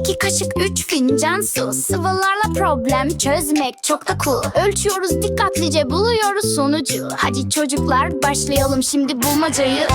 iki kaşık üç fincan su Sıvılarla problem çözmek çok da cool. Ölçüyoruz dikkatlice buluyoruz sonucu. Hadi çocuklar başlayalım. Şimdi bulmacayı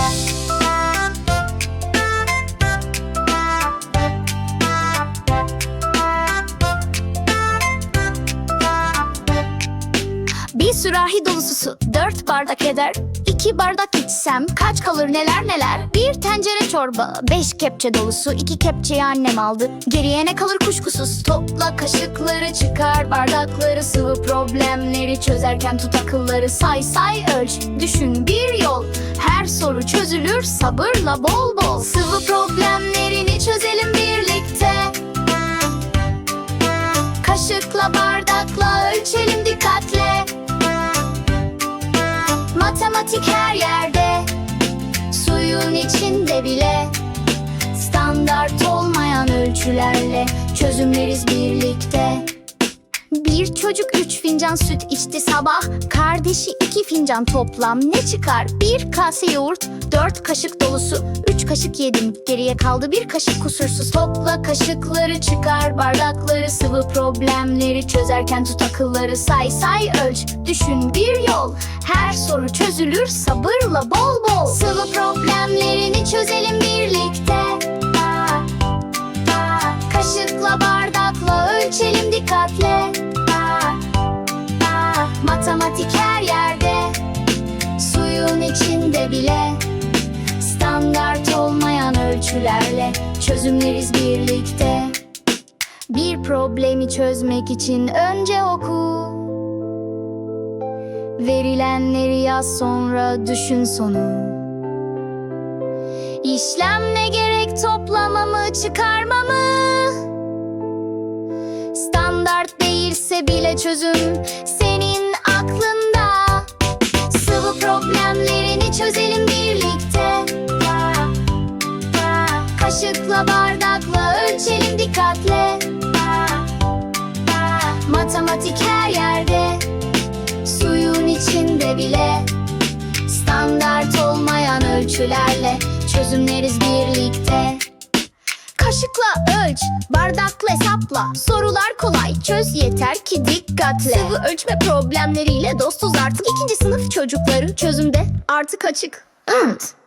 Bir sürahi dolusu su, dört bardak eder İki bardak içsem kaç kalır neler neler? Bir tencere çorba, beş kepçe dolusu iki kepçeyi annem aldı. Geriye ne kalır kuşkusuz? Topla kaşıkları çıkar bardakları Sıvı problemleri çözerken tut akılları. Say say ölç, düşün bir yol. Her soru çözülür sabırla bol bol. Sıvı problemlerini çözelim birlikte. Kaşıkla bardakla ölçelim Matematik her yerde Suyun içinde bile. Standart olmayan ölçülerle Çözümleriz birlikte bir çocuk üç fincan süt içti sabah. Kardeşi iki fincan toplam. Ne çıkar? Bir kase yoğurt, dört kaşık dolusu. Üç kaşık yedim, geriye kaldı bir kaşık kusursuz. Topla kaşıkları çıkar, bardakları sıvı problemleri Çözerken tut akılları. Say say ölç. Düşün bir yol, her soru çözülür. Sabırla bol bol. Sıvı problemlerini çözelim birlikte. Kaşıkla bardakla ölçelim dikkatle. Matematik her yerde. Suyun içinde bile Standart olmayan ölçülerle Çözümleriz birlikte. Bir problemi çözmek için önce oku. Verilenleri yaz sonra düşün sonu. İşlem ne gerek toplama mı çıkarma mı? Standart değilse bile çözüm aklında. Sıvı problemlerini çözelim birlikte. Kaşıkla bardakla ölçelim dikkatle. Matematik her yerde Suyun içinde bile. Standart olmayan ölçülerle Çözümleriz birlikte Kaşıkla ölç, bardakla hesapla. Sorular kolay, çöz yeter ki dikkatle. Sıvı ölçme problemleriyle dostuz artık. İkinci sınıf çocukları çözümde artık açık. Int